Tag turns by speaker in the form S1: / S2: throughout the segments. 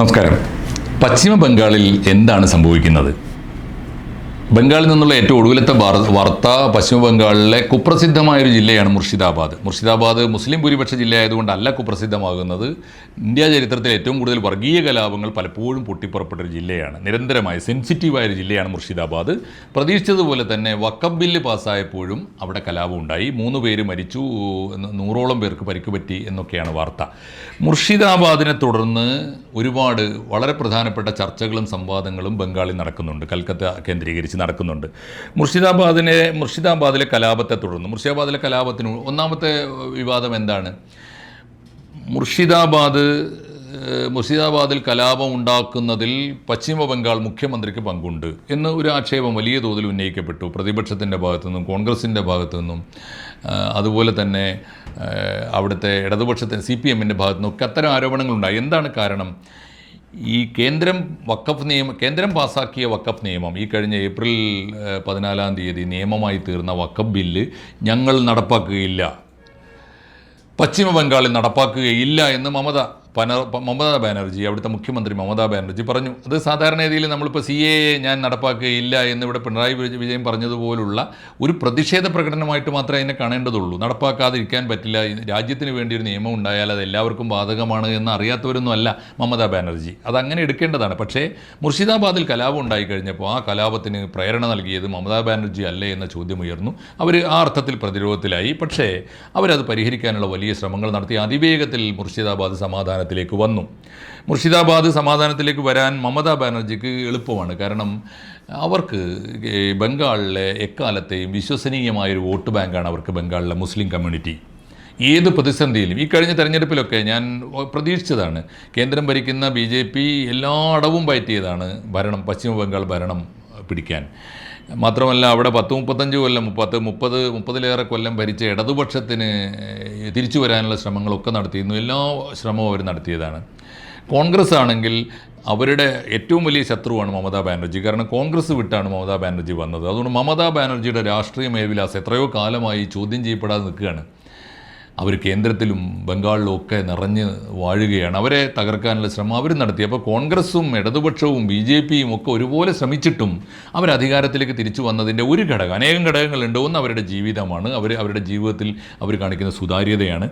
S1: നമസ്കാരം. പശ്ചിമ ബംഗാളിൽ എന്താണ് സംഭവിക്കുന്നത്? ബംഗാളിൽ നിന്നുള്ള ഏറ്റവും ഒടുവിലത്തെ വാർത്ത പശ്ചിമ ബംഗാളിലെ കുപ്രസിദ്ധമായ ഒരു ജില്ലയാണ് മുർഷിദാബാദ്. മുർഷിദാബാദ് മുസ്ലിം ഭൂരിപക്ഷ ജില്ലയായതുകൊണ്ടല്ല കുപ്രസിദ്ധമാകുന്നത്. ഇന്ത്യ ചരിത്രത്തിൽ ഏറ്റവും കൂടുതൽ വർഗീയ കലാപങ്ങൾ പലപ്പോഴും പൊട്ടിപ്പുറപ്പെട്ട ഒരു ജില്ലയാണ്. നിരന്തരമായ സെൻസിറ്റീവായ ഒരു ജില്ലയാണ് മുർഷിദാബാദ്. പ്രതീക്ഷിച്ചതുപോലെ തന്നെ വക്കബ് ബില്ല് പാസ്സായപ്പോഴും അവിടെ കലാപം ഉണ്ടായി മൂന്ന് പേര് മരിച്ചു നൂറോളം പേർക്ക് പരിക്ക് പറ്റി എന്നൊക്കെയാണ് വാർത്ത. മുർഷിദാബാദിനെ തുടർന്ന് ഒരുപാട് വളരെ പ്രധാനപ്പെട്ട ചർച്ചകളും സംവാദങ്ങളും ബംഗാളിൽ നടക്കുന്നുണ്ട്. കൽക്കത്ത കേന്ദ്രീകരിച്ച് നടക്കുന്നുണ്ട്. മുർഷിദാബാദിനെ മുർഷിദാബാദിലെ കലാപത്തെ തുടർന്ന്. മുർഷിദാബാദിലെ കലാപത്തിന് ഒന്നാമത്തെ വിവാദം എന്താണ്? മുർഷിദാബാദ് മുർഷിദാബാദിൽ കലാപം ഉണ്ടാക്കുന്നതിൽ പശ്ചിമ ബംഗാൾ മുഖ്യമന്ത്രിക്ക് പങ്കുണ്ട് എന്ന് ഒരു ആക്ഷേപം വലിയ തോതിൽ ഉന്നയിക്കപ്പെട്ടു. പ്രതിപക്ഷത്തിന്റെ ഭാഗത്തു നിന്നും കോൺഗ്രസിന്റെ ഭാഗത്തു നിന്നും അതുപോലെ തന്നെ അവിടുത്തെ ഇടതുപക്ഷത്തിന് സി പി എമ്മിന്റെ ഭാഗത്തു ഒക്കെ അത്തരം ആരോപണങ്ങളുണ്ടായി. എന്താണ് കാരണം? ഈ കേന്ദ്രം വക്കഫ് നിയമം കേന്ദ്രം പാസാക്കിയ വക്കഫ് നിയമം ഈ കഴിഞ്ഞ ഏപ്രിൽ പതിനാലാം തീയതി നിയമമായി തീർന്ന വക്കഫ് ബില്ല് ഞങ്ങൾ നടപ്പാക്കുകയില്ല. പശ്ചിമ ബംഗാളിൽ നടപ്പാക്കുകയില്ല എന്ന് മമത പന മമതാ ബാനർജി അവിടുത്തെ മുഖ്യമന്ത്രി മമതാ ബാനർജി പറഞ്ഞു. അത് സാധാരണ രീതിയിൽ നമ്മളിപ്പോൾ സി എ ഞാൻ നടപ്പാക്കുകയില്ല എന്ന് ഇവിടെ പിണറായി വിജയൻ പറഞ്ഞതുപോലുള്ള ഒരു പ്രതിഷേധ പ്രകടനമായിട്ട് മാത്രമേ അതിനെ കാണേണ്ടതുള്ളൂ. നടപ്പാക്കാതിരിക്കാൻ പറ്റില്ല. രാജ്യത്തിന് വേണ്ടി ഒരു നിയമം ഉണ്ടായാൽ അത് എല്ലാവർക്കും ബാധകമാണ് എന്ന് അറിയാത്തവരൊന്നും അല്ല മമതാ ബാനർജി. അത് അങ്ങനെ എടുക്കേണ്ടതാണ്. പക്ഷേ മുർഷിദാബാദിൽ കലാപം ഉണ്ടായി കഴിഞ്ഞപ്പോൾ ആ കലാപത്തിന് പ്രേരണ നൽകിയത് മമതാ ബാനർജി അല്ലേ എന്ന ചോദ്യം ഉയർന്നു അവർ ആ അർത്ഥത്തിൽ പ്രതിരോധത്തിലായി. പക്ഷേ അവരത് പരിഹരിക്കാനുള്ള വലിയ ശ്രമങ്ങൾ നടത്തി. അതിവേഗത്തിൽ മുർഷിദാബാദ് സമാധാനത്തിലേക്ക് വന്നു. മുർഷിദാബാദ് സമാധാനത്തിലേക്ക് വരാൻ മമതാ ബാനർജിക്ക് എളുപ്പമാണ്. കാരണം അവർക്ക് ബംഗാളിലെ എക്കാലത്തെയും വിശ്വസനീയമായൊരു വോട്ട് ബാങ്കാണ് അവർക്ക് ബംഗാളിലെ മുസ്ലിം കമ്മ്യൂണിറ്റി. ഏത് പ്രതിസന്ധിയിലും ഈ കഴിഞ്ഞ തെരഞ്ഞെടുപ്പിലൊക്കെ ഞാൻ പ്രതീക്ഷിച്ചതാണ് കേന്ദ്രം ഭരിക്കുന്ന ബി ജെ പി എല്ലാ അടവും പയറ്റിയതാണ് ഭരണം പശ്ചിമ ബംഗാൾ ഭരണം. പിടിക്കാൻ. മാത്രമല്ല അവിടെ പത്ത് മുപ്പത്തഞ്ച് കൊല്ലം പത്ത് മുപ്പത് മുപ്പതിലേറെ കൊല്ലം ഭരിച്ച ഇടതുപക്ഷത്തിന് തിരിച്ചു വരാനുള്ള ശ്രമങ്ങളൊക്കെ നടത്തിയിരുന്നു എല്ലാ ശ്രമവും അവർ നടത്തിയതാണ്. കോൺഗ്രസ് ആണെങ്കിൽ അവരുടെ ഏറ്റവും വലിയ ശത്രുവാണ് മമതാ ബാനർജി. കാരണം കോൺഗ്രസ് വിട്ടാണ് മമതാ ബാനർജി വന്നത്. അതുകൊണ്ട് മമതാ ബാനർജിയുടെ രാഷ്ട്രീയ മേൽവിലാസം എത്രയോ കാലമായി ചോദ്യം ചെയ്യപ്പെടാതെ നിൽക്കുകയാണ്. അവർ കേന്ദ്രത്തിലും ബംഗാളിലും ഒക്കെ നിറഞ്ഞ് വാഴുകയാണ്. അവരെ തകർക്കാനുള്ള ശ്രമം അവർ നടത്തി. അപ്പോൾ കോൺഗ്രസും ഇടതുപക്ഷവും ബി ജെ പിയും ഒക്കെ ഒരുപോലെ ശ്രമിച്ചിട്ടും അവർ അധികാരത്തിലേക്ക് തിരിച്ചു വന്നതിന്റെ ഒരു ഘടകം അനേകം ഘടകങ്ങളുണ്ട്. ഒന്ന് അവരുടെ ജീവിതമാണ്. അവർ അവരുടെ ജീവിതത്തിൽ അവർ കാണിക്കുന്ന സുതാര്യതയാണ്.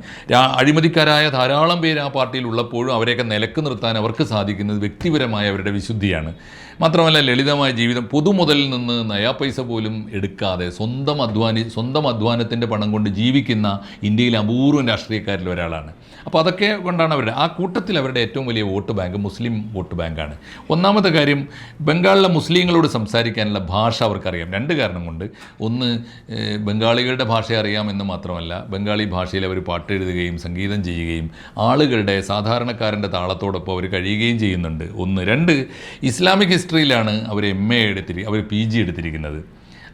S1: അഴിമതിക്കാരായ ധാരാളം പേര് ആ പാർട്ടിയിൽ ഉള്ളപ്പോഴും അവരെയൊക്കെ നിലയ്ക്ക് നിർത്താൻ അവർക്ക് സാധിക്കുന്നത് വ്യക്തിപരമായ അവരുടെ വിശുദ്ധിയാണ്. മാത്രമല്ല ലളിതമായ ജീവിതം. പൊതുമുതലിൽ നിന്ന് നയാ പൈസ പോലും എടുക്കാതെ സ്വന്തം അധ്വാനി സ്വന്തം അധ്വാനത്തിന്റെ പണം കൊണ്ട് ജീവിക്കുന്ന ഇന്ത്യയിലെ അപൂർവം രാഷ്ട്രീയക്കാരിൽ ഒരാളാണ്. അപ്പോൾ അതൊക്കെ കൊണ്ടാണ് അവരുടെ ആ കൂട്ടത്തിൽ അവരുടെ ഏറ്റവും വലിയ വോട്ട് ബാങ്ക് മുസ്ലിം വോട്ട് ബാങ്കാണ്. ഒന്നാമത്തെ കാര്യം ബംഗാളിലെ മുസ്ലിങ്ങളോട് സംസാരിക്കാനുള്ള ഭാഷ അവർക്കറിയാം. രണ്ട് കാരണം കൊണ്ട്. ഒന്ന് ബംഗാളികളുടെ ഭാഷ അറിയാമെന്ന് മാത്രമല്ല ബംഗാളി ഭാഷയിൽ അവർ പാട്ട് എഴുതുകയും സംഗീതം ചെയ്യുകയും ആളുകളുടെ സാധാരണക്കാരന്റെ താളത്തോടൊപ്പം അവർ കഴിയുകയും ചെയ്യുന്നുണ്ട്. ഒന്ന്. രണ്ട് ഇസ്ലാമിക് ഹിസ്റ്ററിയിലാണ് അവർ എം എ എടുത്തിരി അവർ പി ജി എടുത്തിരിക്കുന്നത്.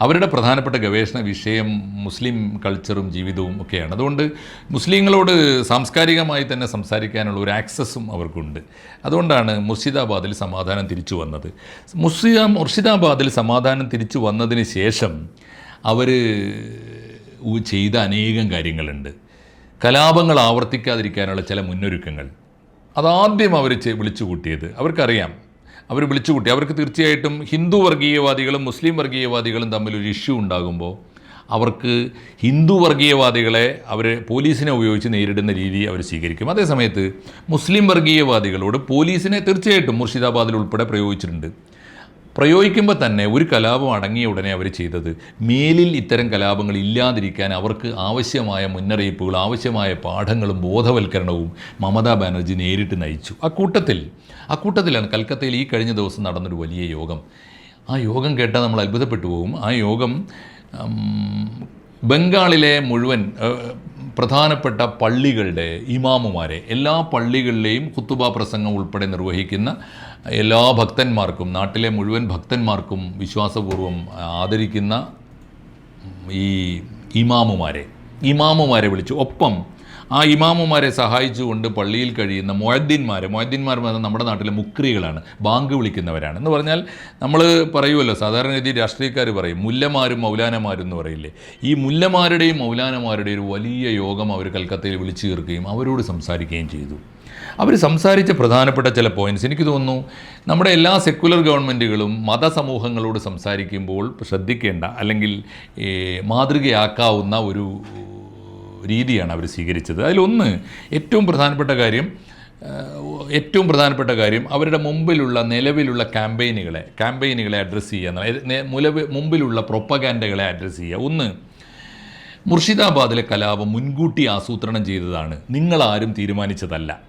S1: അവരുടെ പ്രധാനപ്പെട്ട ഗവേഷണ വിഷയം മുസ്ലിം കൾച്ചറും ജീവിതവും ഒക്കെയാണ്. അതുകൊണ്ട് മുസ്ലിങ്ങളോട് സാംസ്കാരികമായി തന്നെ സംസാരിക്കാനുള്ള ഒരു ആക്സസ്സും അവർക്കുണ്ട്. അതുകൊണ്ടാണ് മുർഷിദാബാദിൽ സമാധാനം തിരിച്ചു വന്നത്. മുസ്ലിം മുർഷിദാബാദിൽ സമാധാനം തിരിച്ചു വന്നതിന് ശേഷം അവർ ചെയ്ത അനേകം കാര്യങ്ങളുണ്ട്. കലാപങ്ങൾ ആവർത്തിക്കാതിരിക്കാനുള്ള ചില മുന്നൊരുക്കങ്ങൾ. അതാദ്യം അവർ വിളിച്ചു കൂട്ടിയത്. അവർക്കറിയാം അവർ വിളിച്ചു കൂട്ടി. അവർക്ക് തീർച്ചയായിട്ടും ഹിന്ദു വർഗീയവാദികളും മുസ്ലിം വർഗീയവാദികളും തമ്മിൽ ഒരു ഇഷ്യൂ ഉണ്ടാകുമ്പോൾ അവർക്ക് ഹിന്ദു വർഗീയവാദികളെ അവർ പോലീസിനെ ഉപയോഗിച്ച് നേരിടുന്ന രീതി അവർ സ്വീകരിക്കും. അതേസമയത്ത് മുസ്ലിം വർഗീയവാദികളോട് പോലീസിനെ തീർച്ചയായിട്ടും മുർഷിദാബാദിൽ ഉൾപ്പെടെ പ്രയോഗിച്ചിട്ടുണ്ട്. പ്രയോഗിക്കുമ്പോൾ തന്നെ ഒരു കലാപം അടങ്ങിയ ഉടനെ അവർ ചെയ്തത്. മേലിൽ ഇത്തരം കലാപങ്ങൾ ഇല്ലാതിരിക്കാൻ അവർക്ക് ആവശ്യമായ മുന്നറിയിപ്പുകൾ ആവശ്യമായ പാഠങ്ങളും ബോധവൽക്കരണവും മമതാ ബാനർജി നേരിട്ട് നയിച്ചു. ആ കൂട്ടത്തിൽ ആ കൂട്ടത്തിലാണ് കൽക്കത്തയിൽ ഈ കഴിഞ്ഞ ദിവസം നടന്നൊരു വലിയ യോഗം. ആ യോഗം കേട്ടാൽ നമ്മൾ അത്ഭുതപ്പെട്ടു പോകും. ആ യോഗം ബംഗാളിലെ മുഴുവൻ പ്രധാനപ്പെട്ട പള്ളികളുടെ ഇമാമുമാരെ എല്ലാ പള്ളികളിലെയും കുത്തുബ പ്രസംഗം ഉൾപ്പെടെ നിർവഹിക്കുന്ന എല്ലാ ഭക്തന്മാർക്കും നാട്ടിലെ മുഴുവൻ ഭക്തന്മാർക്കും വിശ്വാസപൂർവം ആദരിക്കുന്ന ഈ ഇമാമുമാരെ ഇമാമുമാരെ വിളിച്ചു ഒപ്പം ആ ഇമാമുമാരെ സഹായിച്ചുകൊണ്ട് പള്ളിയിൽ കഴിയുന്ന എന്ന് പറഞ്ഞാൽ നമ്മുടെ നാട്ടിലെ മുക്രികളാണ് ബാങ്ക് വിളിക്കുന്നവരാണ്. എന്ന് പറഞ്ഞാൽ നമ്മൾ പറയുമല്ലോ സാധാരണ രീതി രാഷ്ട്രീയക്കാർ പറയും മുല്ലമാരും മൗലാനമാരും എന്ന് പറയില്ലേ? ഈ മുല്ലമാരുടെയും മൗലാനമാരുടെയും ഒരു വലിയ യോഗം അവർ കൽക്കത്തയിൽ വിളിച്ചു ചേർക്കുകയും അവരോട് സംസാരിക്കുകയും ചെയ്തു. അവർ സംസാരിച്ച പ്രധാനപ്പെട്ട ചില പോയിന്റ്സ് എനിക്ക് തോന്നുന്നു നമ്മുടെ എല്ലാ സെക്കുലർ ഗവൺമെന്റുകളും മതസമൂഹങ്ങളോട് സംസാരിക്കുമ്പോൾ ശ്രദ്ധിക്കേണ്ട അല്ലെങ്കിൽ മാതൃകയാക്കാവുന്ന ഒരു രീതിയാണ് അവർ സ്വീകരിച്ചത്. അതിലൊന്ന് ഏറ്റവും പ്രധാനപ്പെട്ട കാര്യം ഏറ്റവും പ്രധാനപ്പെട്ട കാര്യം അവരുടെ മുമ്പിലുള്ള നിലവിലുള്ള ക്യാമ്പയിനുകളെ ക്യാമ്പയിനുകളെ അഡ്രസ്സ് ചെയ്യുക. മുലവ് മുമ്പിലുള്ള പ്രൊപ്പഗാൻഡകളെ അഡ്രസ്സ് ചെയ്യുക. ഒന്ന് മുർഷിദാബാദിലെ കലാപം മുൻകൂട്ടി ആസൂത്രണം ചെയ്തതാണ്. നിങ്ങളാരും തീരുമാനിച്ചതല്ല.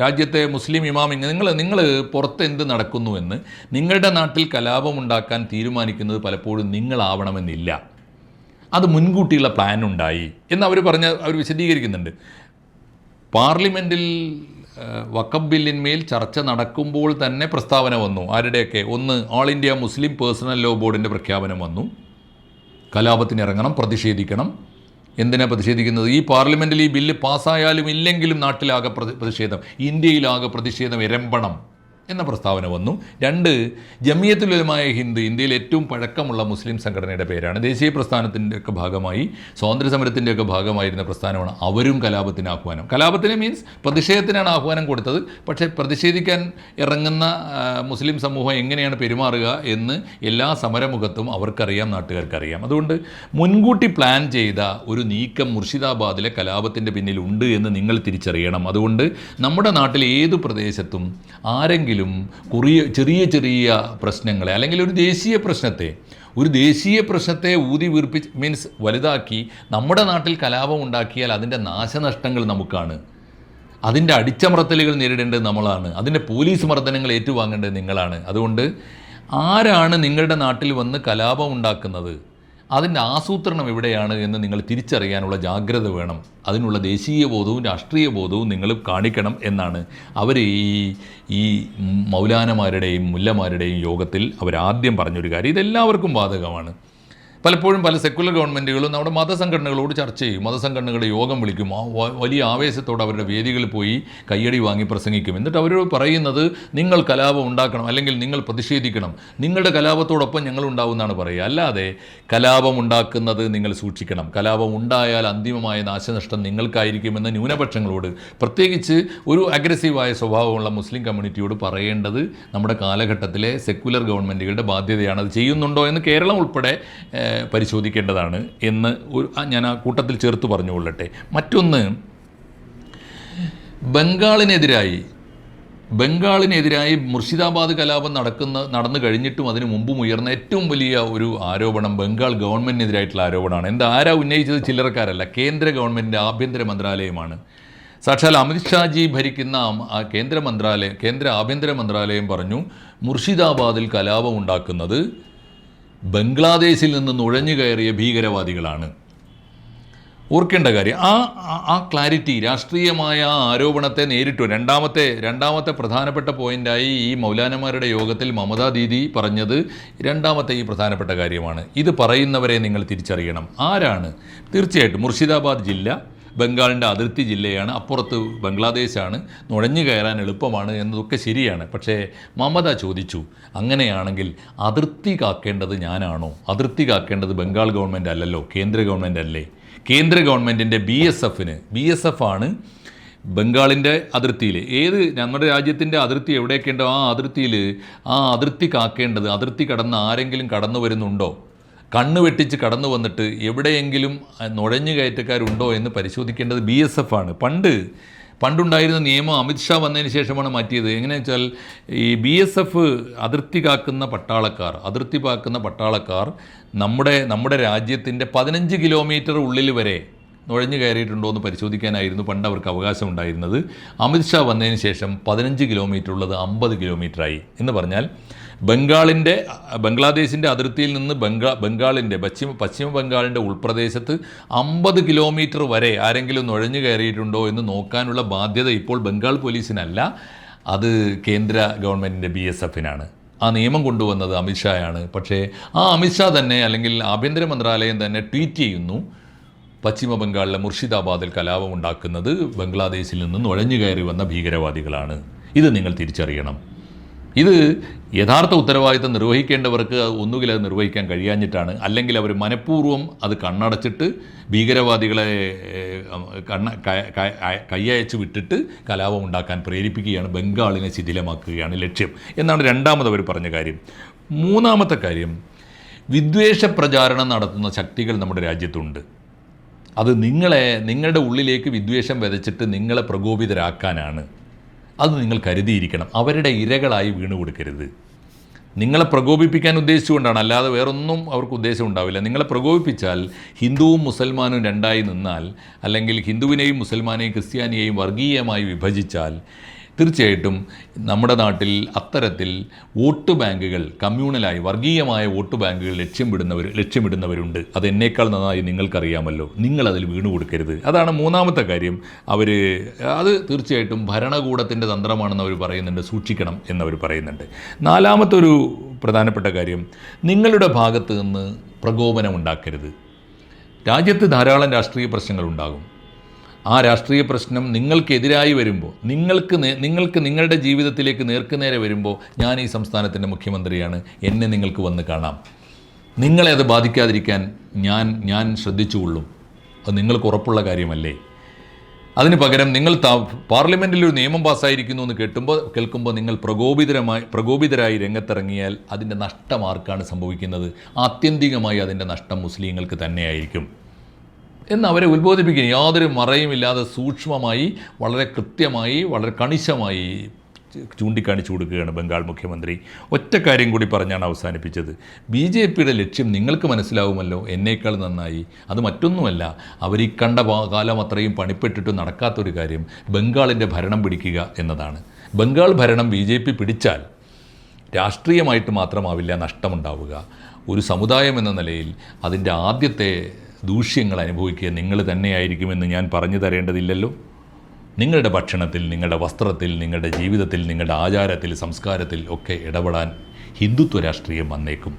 S1: രാജ്യത്തെ മുസ്ലിം ഇമാം ഇങ്ങനെ നിങ്ങൾ നിങ്ങൾ പുറത്ത് എന്ത് നടക്കുന്നുവെന്ന് നിങ്ങളുടെ നാട്ടിൽ കലാപമുണ്ടാക്കാൻ തീരുമാനിക്കുന്നത് പലപ്പോഴും നിങ്ങളാവണമെന്നില്ല. അത് മുൻകൂട്ടിയുള്ള പ്ലാൻ ഉണ്ടായി എന്ന് അവർ പറഞ്ഞ അവർ വിശദീകരിക്കുന്നുണ്ട്. പാർലമെന്റിൽ വക്കബ് ബില്ലിന്മേൽ ചർച്ച നടക്കുമ്പോൾ തന്നെ പ്രസ്താവന വന്നു. ആരുടെയൊക്കെ? ഒന്ന് All India Muslim Personal Law ബോർഡിന്റെ പ്രഖ്യാപനം വന്നു. കലാപത്തിന് ഇറങ്ങണം പ്രതിഷേധിക്കണം. എന്തിനാ പ്രതിഷേധിക്കുന്നത്? ഈ പാർലമെന്റിൽ ഈ ബില്ല് പാസ്സായാലും ഇല്ലെങ്കിലും നാട്ടിലാകെ പ്രതി- പ്രതിഷേധം. ഇന്ത്യയിലാകെ പ്രതിഷേധം ഇരമ്പണം എന്ന പ്രസ്താവന വന്നു. രണ്ട് ജമിയത്തുലമായ ഹിന്ദ് ഇന്ത്യയിൽ ഏറ്റവും പഴക്കമുള്ള മുസ്ലിം സംഘടനയുടെ പേരാണ്. ദേശീയ പ്രസ്ഥാനത്തിന്റെയൊക്കെ ഭാഗമായി സ്വാതന്ത്ര്യ സമരത്തിന്റെയൊക്കെ ഭാഗമായിരുന്ന പ്രസ്ഥാനമാണ് അവരും കലാപത്തിന് ആഹ്വാനം. കലാപത്തിന് മീൻസ് പ്രതിഷേധത്തിനാണ് ആഹ്വാനം കൊടുത്തത്. പക്ഷേ പ്രതിഷേധിക്കാൻ ഇറങ്ങുന്ന മുസ്ലിം സമൂഹം എങ്ങനെയാണ് പെരുമാറുക എന്ന് എല്ലാ സമരമുഖത്തും അവർക്കറിയാം നാട്ടുകാർക്കറിയാം. അതുകൊണ്ട് മുൻകൂട്ടി പ്ലാൻ ചെയ്ത ഒരു നീക്കം മുർഷിദാബാദിലെ കലാപത്തിന്റെ പിന്നിലുണ്ട് എന്ന് നിങ്ങൾ തിരിച്ചറിയണം. അതുകൊണ്ട് നമ്മുടെ നാട്ടിലെ ഏത് പ്രദേശത്തും ആരെങ്കിലും കുറിയ ചെറിയ ചെറിയ പ്രശ്നങ്ങളെ അല്ലെങ്കിൽ ഒരു ദേശീയ പ്രശ്നത്തെ ഒരു ദേശീയ പ്രശ്നത്തെ ഊതി വീർപ്പിച്ച് മീൻസ് വലുതാക്കി നമ്മുടെ നാട്ടിൽ കലാപം ഉണ്ടാക്കിയാൽ അതിന്റെ നാശനഷ്ടങ്ങൾ നമുക്കാണ്. അതിന്റെ അടിച്ചമർത്തലുകൾ നേരിടേണ്ടത് നമ്മളാണ്. അതിന്റെ പോലീസ് മർദ്ദനങ്ങൾ ഏറ്റുവാങ്ങേണ്ടത് നിങ്ങളാണ്. അതുകൊണ്ട് ആരാണ് നിങ്ങളുടെ നാട്ടിൽ വന്ന് കലാപം ഉണ്ടാക്കുന്നത്? അതിന്റെ ആസൂത്രണം എവിടെയാണ് എന്ന് നിങ്ങൾ തിരിച്ചറിയാനുള്ള ജാഗ്രത വേണം. അതിനുള്ള ദേശീയ ബോധവും രാഷ്ട്രീയ ബോധവും നിങ്ങൾ കാണിക്കണം എന്നാണ്. അവർ ഈ ഈ മൗലാനമാരുടെയും മുല്ലമാരുടെയും യോഗത്തിൽ അവരാദ്യം പറഞ്ഞൊരു കാര്യം. ഇതെല്ലാവർക്കും ബാധകമാണ്. പലപ്പോഴും പല സെക്യുലർ ഗവൺമെന്റുകളും നമ്മുടെ മതസംഘടനകളോട് ചർച്ച ചെയ്യും. മതസംഘടനകളുടെ യോഗം വിളിക്കും. ആ വലിയ ആവേശത്തോടെ അവരുടെ വേദികളിൽ പോയി കയ്യടി വാങ്ങി പ്രസംഗിക്കും. എന്നിട്ട് അവർ പറയുന്നത് നിങ്ങൾ കലാപം ഉണ്ടാക്കണം അല്ലെങ്കിൽ നിങ്ങൾ പ്രതിഷേധിക്കണം. നിങ്ങളുടെ കലാപത്തോടൊപ്പം ഞങ്ങൾ ഉണ്ടാവുമെന്നാണ് പറയുക. അല്ലാതെ കലാപം ഉണ്ടാക്കുന്നത് നിങ്ങൾ സൂക്ഷിക്കണം. കലാപം ഉണ്ടായാൽ അന്തിമമായ നാശനഷ്ടം നിങ്ങൾക്കായിരിക്കുമെന്ന് ന്യൂനപക്ഷങ്ങളോട് പ്രത്യേകിച്ച് ഒരു അഗ്രസീവായ സ്വഭാവമുള്ള മുസ്ലിം കമ്മ്യൂണിറ്റിയോട് പറയേണ്ടത് നമ്മുടെ കാലഘട്ടത്തിലെ സെക്യുലർ ഗവൺമെന്റുകളുടെ ബാധ്യതയാണ്. അത് ചെയ്യുന്നുണ്ടോ എന്ന് കേരളം ഉൾപ്പെടെ പരിശോധിക്കേണ്ടതാണ് എന്ന് ഒരു ഞാൻ ആ കൂട്ടത്തിൽ ചേർത്ത് പറഞ്ഞുകൊള്ളട്ടെ. മറ്റൊന്ന് ബംഗാളിനെതിരായി ബംഗാളിനെതിരായി മുർഷിദാബാദ് കലാപം നടക്കുന്ന നടന്നു കഴിഞ്ഞിട്ടും അതിനു മുമ്പും ഉയർന്ന ഏറ്റവും വലിയ ഒരു ആരോപണം ബംഗാൾ ഗവൺമെന്റിനെതിരായിട്ടുള്ള ആരോപണമാണ്. എന്താ ആരാ ഉന്നയിച്ചത്? ചില്ലറക്കാരല്ല. കേന്ദ്ര ഗവൺമെന്റിന്റെ ആഭ്യന്തര മന്ത്രാലയമാണ്. സാക്ഷാൽ അമിത്ഷാജി ഭരിക്കുന്ന ആ കേന്ദ്ര മന്ത്രാലയം കേന്ദ്ര ആഭ്യന്തര മന്ത്രാലയം പറഞ്ഞു മുർഷിദാബാദിൽ കലാപം ഉണ്ടാക്കുന്നത് ബംഗ്ലാദേശിൽ നിന്ന് നുഴഞ്ഞു കയറിയ ഭീകരവാദികളാണ്. ഓർക്കേണ്ട കാര്യം ആ ആ- ക്ലാരിറ്റി രാഷ്ട്രീയമായ ആ ആരോപണത്തെ നേരിട്ടു. രണ്ടാമത്തെ രണ്ടാമത്തെ പ്രധാനപ്പെട്ട പോയിന്റായി ഈ മൗലാനമാരുടെ യോഗത്തിൽ മമതാ ദീദി പറഞ്ഞത് രണ്ടാമത്തെ ഈ പ്രധാനപ്പെട്ട കാര്യമാണ്. ഇത് പറയുന്നവരെ നിങ്ങൾ തിരിച്ചറിയണം. ആരാണ്? തീർച്ചയായിട്ടും മുർഷിദാബാദ് ജില്ല ബംഗാളിന്റെ അതിർത്തി ജില്ലയാണ് അപ്പുറത്ത് ബംഗ്ലാദേശാണ് നുഴഞ്ഞു കയറാൻ എളുപ്പമാണ് എന്നതൊക്കെ ശരിയാണ്. പക്ഷേ മമത ചോദിച്ചു അങ്ങനെയാണെങ്കിൽ അതിർത്തി കാക്കേണ്ടത് ഞാനാണോ? അതിർത്തി കാക്കേണ്ടത് ബംഗാൾ ഗവൺമെന്റ് അല്ലല്ലോ കേന്ദ്ര ഗവൺമെന്റ് അല്ലേ? കേന്ദ്ര ഗവൺമെന്റിന്റെ ബി എസ് എഫിന് ബി എസ് എഫ് ആണ് ബംഗാളിന്റെ അതിർത്തിയിൽ ഏത് നമ്മുടെ രാജ്യത്തിന്റെ അതിർത്തി എവിടെയൊക്കെയുണ്ടോ ആ അതിർത്തിയിൽ ആ അതിർത്തി കാക്കേണ്ടത് അതിർത്തി കടന്ന് ആരെങ്കിലും കടന്നു വരുന്നുണ്ടോ? കണ്ണ് വെട്ടിച്ച് കടന്നു വന്നിട്ട് എവിടെയെങ്കിലും നുഴഞ്ഞു കയറ്റക്കാരുണ്ടോ എന്ന് പരിശോധിക്കേണ്ടത് ബി എസ് എഫ് ആണ്. പണ്ട് പണ്ടുണ്ടായിരുന്ന നിയമം അമിത്ഷാ വന്നതിന് ശേഷമാണ് മാറ്റിയത്. എങ്ങനെയാ വെച്ചാൽ ഈ ബി എസ് എഫ് അതിർത്തി കാക്കുന്ന പട്ടാളക്കാർ അതിർത്തി കാക്കുന്ന പട്ടാളക്കാർ നമ്മുടെ നമ്മുടെ രാജ്യത്തിന്റെ പതിനഞ്ച് കിലോമീറ്റർ ഉള്ളിൽ വരെ നുഴഞ്ഞു കയറിയിട്ടുണ്ടോ എന്ന് പരിശോധിക്കാനായിരുന്നു പണ്ട് അവർക്ക് അവകാശം ഉണ്ടായിരുന്നത് അമിത്ഷാ വന്നതിന് ശേഷം പതിനഞ്ച് കിലോമീറ്റർ ഉള്ളത് അമ്പത് കിലോമീറ്ററായി. എന്ന് പറഞ്ഞാൽ ബംഗാളിന്റെ ബംഗ്ലാദേശിന്റെ അതിർത്തിയിൽ നിന്ന് ബംഗാ ബംഗാളിന്റെ പശ്ചിമ പശ്ചിമ ബംഗാളിന്റെ ഉൾപ്രദേശത്ത് അമ്പത് കിലോമീറ്റർ വരെ ആരെങ്കിലും നുഴഞ്ഞു കയറിയിട്ടുണ്ടോ എന്ന് നോക്കാനുള്ള ബാധ്യത ഇപ്പോൾ ബംഗാൾ പോലീസിനല്ല. അത് കേന്ദ്ര ഗവൺമെന്റിന്റെ ബി എസ് എഫിനാണ്. ആ നിയമം കൊണ്ടുവന്നത് അമിത്ഷായാണ് പക്ഷേ ആ അമിത്ഷാ തന്നെ അല്ലെങ്കിൽ ആഭ്യന്തര മന്ത്രാലയം തന്നെ ട്വീറ്റ് ചെയ്യുന്നു. പശ്ചിമ ബംഗാളിലെ മുർഷിദാബാദിൽ കലാപം ഉണ്ടാക്കുന്നത് ബംഗ്ലാദേശിൽ നിന്ന് നുഴഞ്ഞു കയറി വന്ന ഭീകരവാദികളാണ്. ഇത് നിങ്ങൾ തിരിച്ചറിയണം. ഇത് യഥാർത്ഥ ഉത്തരവാദിത്തം നിർവഹിക്കേണ്ടവർക്ക് ഒന്നുകിൽ അത് നിർവഹിക്കാൻ കഴിയാഞ്ഞിട്ടാണ്. അല്ലെങ്കിൽ അവർ മനഃപൂർവം അത് കണ്ണടച്ചിട്ട് ഭീകരവാദികളെ കണ്ണ കയ്യയച്ച് വിട്ടിട്ട് കലാപം ഉണ്ടാക്കാൻ പ്രേരിപ്പിക്കുകയാണ് ബംഗാളിനെ ശിഥിലമാക്കുകയാണ് ലക്ഷ്യം. എന്നാണ് രണ്ടാമത് അവർ പറഞ്ഞ കാര്യം. മൂന്നാമത്തെ കാര്യം വിദ്വേഷ പ്രചാരണം നടത്തുന്ന ശക്തികൾ നമ്മുടെ രാജ്യത്തുണ്ട്. അത് നിങ്ങളെ നിങ്ങളുടെ ഉള്ളിലേക്ക് വിദ്വേഷം വിതച്ചിട്ട് നിങ്ങളെ പ്രകോപിതരാക്കാനാണ്. അത് നിങ്ങൾ കരുതിയിരിക്കണം. അവരുടെ ഇരകളായി വീണു കൊടുക്കരുത്. നിങ്ങളെ പ്രകോപിപ്പിക്കാൻ ഉദ്ദേശിച്ചുകൊണ്ടാണ്. അല്ലാതെ വേറൊന്നും അവർക്ക് ഉദ്ദേശം ഉണ്ടാവില്ല. നിങ്ങളെ പ്രകോപിപ്പിച്ചാൽ ഹിന്ദുവും മുസൽമാനും രണ്ടായി നിന്നാൽ അല്ലെങ്കിൽ ഹിന്ദുവിനെയും മുസൽമാനെയും ക്രിസ്ത്യാനിയെയും വർഗീയമായി വിഭജിച്ചാൽ തീർച്ചയായിട്ടും നമ്മുടെ നാട്ടിൽ അത്തരത്തിൽ വോട്ട് ബാങ്കുകൾ കമ്മ്യൂണലായി വർഗീയമായ വോട്ട് ബാങ്കുകൾ ലക്ഷ്യമിടുന്നവർ ലക്ഷ്യമിടുന്നവരുണ്ട്. അത് എന്നേക്കാൾ നന്നായി നിങ്ങൾക്കറിയാമല്ലോ. നിങ്ങളതിൽ വീണു കൊടുക്കരുത്. അതാണ് മൂന്നാമത്തെ കാര്യം. അവർ അത് തീർച്ചയായിട്ടും ഭരണകൂടത്തിന്റെ തന്ത്രമാണെന്ന് അവർ പറയുന്നുണ്ട് സൂക്ഷിക്കണം എന്നവർ പറയുന്നുണ്ട്. നാലാമത്തെ ഒരു പ്രധാനപ്പെട്ട കാര്യം നിങ്ങളുടെ ഭാഗത്ത് നിന്ന് പ്രകോപനം ഉണ്ടാക്കരുത്. രാജ്യത്ത് ധാരാളം രാഷ്ട്രീയ പ്രശ്നങ്ങളുണ്ടാകും ആ രാഷ്ട്രീയ പ്രശ്നം നിങ്ങൾക്കെതിരായി വരുമ്പോൾ നിങ്ങൾക്ക് നിങ്ങൾക്ക് നിങ്ങളുടെ ജീവിതത്തിലേക്ക് നേർക്കുനേരെ വരുമ്പോൾ ഞാൻ ഈ സംസ്ഥാനത്തിന്റെ മുഖ്യമന്ത്രിയാണ്. എന്നെ നിങ്ങൾക്ക് വന്ന് കാണാം. നിങ്ങളെ അത് ബാധിക്കാതിരിക്കാൻ ഞാൻ ഞാൻ ശ്രദ്ധിച്ചുകൊള്ളും. അത് നിങ്ങൾക്ക് ഉറപ്പുള്ള കാര്യമല്ലേ? അതിന് പകരം നിങ്ങൾ പാർലമെന്റിൽ ഒരു നിയമം പാസ്സായിരിക്കുന്നു എന്ന് കേട്ടുമ്പോൾ കേൾക്കുമ്പോൾ നിങ്ങൾ പ്രകോപിതരമായി പ്രകോപിതരായി രംഗത്തിറങ്ങിയാൽ അതിന്റെ നഷ്ടം ആർക്കാണ് സംഭവിക്കുന്നത്. ആത്യന്തികമായി അതിന്റെ നഷ്ടം മുസ്ലിങ്ങൾക്ക് തന്നെയായിരിക്കും. എന്ന് അവരെ ഉത്ബോധിപ്പിക്കുക യാതൊരു മറയുമില്ലാതെ സൂക്ഷ്മമായി വളരെ കൃത്യമായി വളരെ കണിശമായി ചൂണ്ടിക്കാണിച്ചു കൊടുക്കുകയാണ് ബംഗാൾ മുഖ്യമന്ത്രി. ഒറ്റ കാര്യം കൂടി പറഞ്ഞാണ് അവസാനിപ്പിച്ചത്. ബി ജെ പിയുടെ ലക്ഷ്യം നിങ്ങൾക്ക് മനസ്സിലാവുമല്ലോ എന്നേക്കാൾ നന്നായി. അത് മറ്റൊന്നുമല്ല അവർ ഈ കണ്ട കാലം അത്രയും പണിപ്പെട്ടിട്ട് നടക്കാത്തൊരു കാര്യം ബംഗാളിന്റെ ഭരണം പിടിക്കുക എന്നതാണ്. ബംഗാൾ ഭരണം ബി ജെ പി പിടിച്ചാൽ രാഷ്ട്രീയമായിട്ട് മാത്രമാവില്ല നഷ്ടമുണ്ടാവുക. ഒരു സമുദായം എന്ന നിലയിൽ അതിന്റെ ആദ്യത്തെ ദൂഷ്യങ്ങൾ അനുഭവിക്കുക നിങ്ങൾ തന്നെയായിരിക്കുമെന്ന് ഞാൻ പറഞ്ഞു തരേണ്ടതില്ലല്ലോ. നിങ്ങളുടെ ഭക്ഷണത്തിൽ നിങ്ങളുടെ വസ്ത്രത്തിൽ നിങ്ങളുടെ ജീവിതത്തിൽ നിങ്ങളുടെ ആചാരത്തിൽ സംസ്കാരത്തിൽ ഒക്കെ ഇടപെടാൻ ഹിന്ദുത്വ രാഷ്ട്രീയം വന്നേക്കും.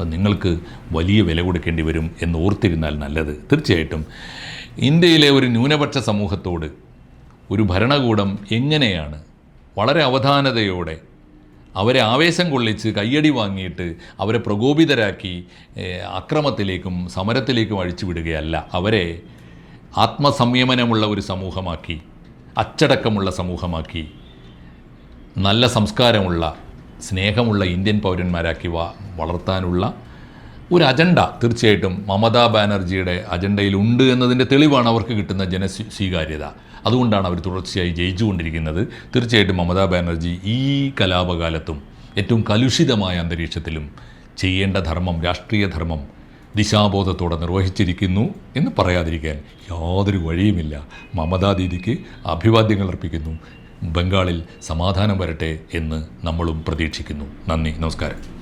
S1: അത് നിങ്ങൾക്ക് വലിയ വില കൊടുക്കേണ്ടി വരും എന്ന് ഓർത്തിരുന്നാൽ നല്ലത്. തീർച്ചയായിട്ടും ഇന്ത്യയിലെ ഒരു ന്യൂനപക്ഷ സമൂഹത്തോട് ഒരു ഭരണകൂടം എങ്ങനെയാണ് വളരെ അവധാനതയോടെ അവരെ ആവേശം കൊള്ളിച്ച് കയ്യടി വാങ്ങിയിട്ട് അവരെ പ്രകോപിതരാക്കി അക്രമത്തിലേക്കും സമരത്തിലേക്കും അഴിച്ചുവിടുകയല്ല. അവരെ ആത്മസംയമനമുള്ള ഒരു സമൂഹമാക്കി അച്ചടക്കമുള്ള സമൂഹമാക്കി നല്ല സംസ്കാരമുള്ള സ്നേഹമുള്ള ഇന്ത്യൻ പൗരന്മാരാക്കി വളർത്താനുള്ള ഒരു അജണ്ട തീർച്ചയായിട്ടും മമതാ ബാനർജിയുടെ അജണ്ടയിലുണ്ട് എന്നതിന്റെ തെളിവാണ് അവർക്ക് കിട്ടുന്ന ജന സ്വീകാര്യത. അതുകൊണ്ടാണ് അവർ തുടർച്ചയായി ജയിച്ചുകൊണ്ടിരിക്കുന്നത്. തീർച്ചയായിട്ടും മമതാ ബാനർജി ഈ കലാപകാലത്തും ഏറ്റവും കലുഷിതമായ അന്തരീക്ഷത്തിലും ചെയ്യേണ്ട ധർമ്മം രാഷ്ട്രീയ ധർമ്മം ദിശാബോധത്തോടെ നിർവഹിച്ചിരിക്കുന്നു എന്ന് പറയാതിരിക്കാൻ യാതൊരു വഴിയുമില്ല. മമതാ ദീദിക്ക് അഭിവാദ്യങ്ങൾ അർപ്പിക്കുന്നു. ബംഗാളിൽ സമാധാനം വരട്ടെ എന്ന് നമ്മളും പ്രതീക്ഷിക്കുന്നു. നന്ദി. നമസ്കാരം.